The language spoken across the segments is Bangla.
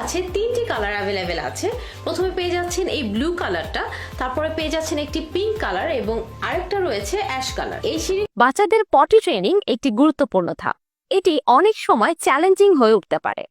কাছে তিনটি কালার অ্যাভেলেবেল আছে। প্রথমে পেয়ে যাচ্ছেন এই ব্লু কালারটা তারপরে পেয়ে যাচ্ছেন একটি পিঙ্ক কালার এবং আরেকটা রয়েছে অ্যাশ কালার এই সিঁড়ি বাচ্চাদের পটি ট্রেনিং একটি গুরুত্বপূর্ণ ধাপ। এটি অনেক সময় চ্যালেঞ্জিং হয়ে উঠতে পারে।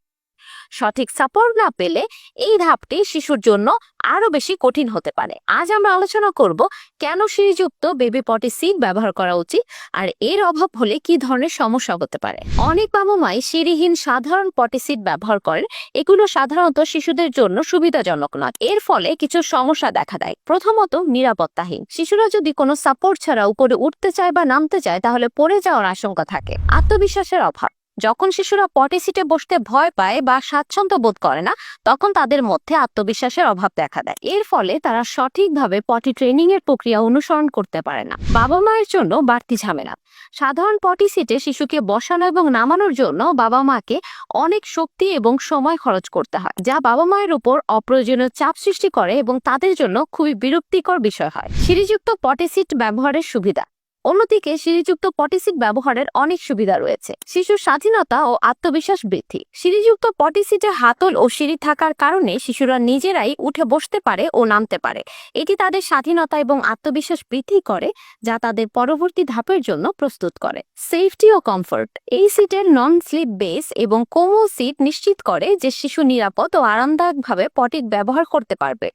সঠিক সাপোর্ট না পেলে এই ধাপটি শিশুর জন্য আরও বেশি কঠিন হতে পারে। আজ আমরা আলোচনা করব কেন সিঁড়িযুক্ত বেবি পটি সিট ব্যবহার করা উচিত আর এর অভাব হলে কি ধরনের সমস্যা হতে পারে। অনেক বাবা মাই সিঁড়িহীন সাধারণ পটি সিট ব্যবহার করেন। এগুলো সাধারণত শিশুদের জন্য সুবিধাজনক নয়। এর ফলে কিছু সমস্যা দেখা দেয়। প্রথমত নিরাপত্তাহীন। শিশুরা যদি কোনো সাপোর্ট ছাড়া উপরে উঠতে চায় বা নামতে চায় তাহলে পড়ে যাওয়ার আশঙ্কা থাকে। আত্মবিশ্বাসের অভাব। যখন শিশুরা পটি সিটে বসতে ভয় পায় বা স্বাচ্ছন্দ্য বোধ করে না, তখন তাদের মধ্যে আত্মবিশ্বাসের অভাব দেখা দেয়। এর ফলে তারা সঠিকভাবে পটি ট্রেনিং এর প্রক্রিয়া অনুসরণ করতে পারে না। বাবা মায়ের জন্য বাড়তি ঝামেলা। সাধারণ পটি সিটে শিশুকে বসানো এবং নামানোর জন্য বাবা মাকে অনেক শক্তি এবং সময় খরচ করতে হয়, যা বাবা মায়ের উপর অপ্রয়োজনীয় চাপ সৃষ্টি করে এবং তাদের জন্য খুবই বিরক্তিকর বিষয় হয়। সিঁড়িযুক্ত পটি সিট ব্যবহারের সুবিধা। অন্যদিকে সিঁড়িযুক্ত পটি সিট ব্যবহারের অনেক সুবিধা রয়েছে। শিশুর স্বাধীনতা ও আত্মবিশ্বাস বৃদ্ধি। সিঁড়িযুক্ত পটিসিটে হাতল ও সিঁড়ি থাকার কারণে শিশুরা নিজেরাই উঠে বসতে পারে ও নামতে পারে। এটি তাদের স্বাধীনতা এবং আত্মবিশ্বাস বৃদ্ধি করে, যা তাদের পরবর্তী ধাপের জন্য প্রস্তুত করে। সেফটি ও কমফোর্ট। এই সিটের নন স্লিপ বেস এবং কোমল সিট নিশ্চিত করে যে শিশু নিরাপদ ও আরামদায়কভাবে পটিক ব্যবহার করতে পারবে।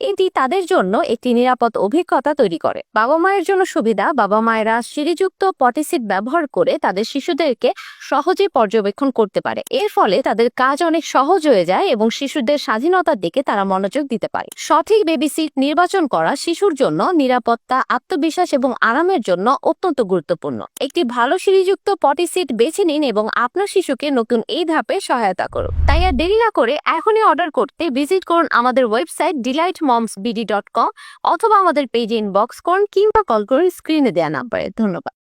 এটি তাদের জন্য একটি নিরাপদ অভিজ্ঞতা তৈরি করে। বাবা মায়ের জন্য সুবিধা, বাবা মায়েরা সিঁড়িযুক্ত পটি সিট ব্যবহার করে তাদের শিশুদেরকে সহজে পর্যবেক্ষণ করতে পারে। এর ফলে তাদের কাজ অনেক সহজ হয়ে যায় এবং শিশুদের স্বাধীনতার দিকে তারা মনোযোগ দিতে পারে। সঠিক বেবি সিট নির্বাচন করা শিশুর জন্য নিরাপত্তা, আত্মবিশ্বাস এবং আরামের জন্য অত্যন্ত গুরুত্বপূর্ণ। একটি ভালো সিঁড়িযুক্ত পটি সিট বেছে নিন এবং আপনার শিশুকে নতুন এই ধাপে সহায়তা করুন। তাই আর দেরি না করে এখনই অর্ডার করতে ভিজিট করুন আমাদের website delight moms BD dot com অথবা আমাদের পেজে ইনবক্স করুন কিংবা কল করুন স্ক্রিনে দেওয়া নাম্বারে ধন্যবাদ।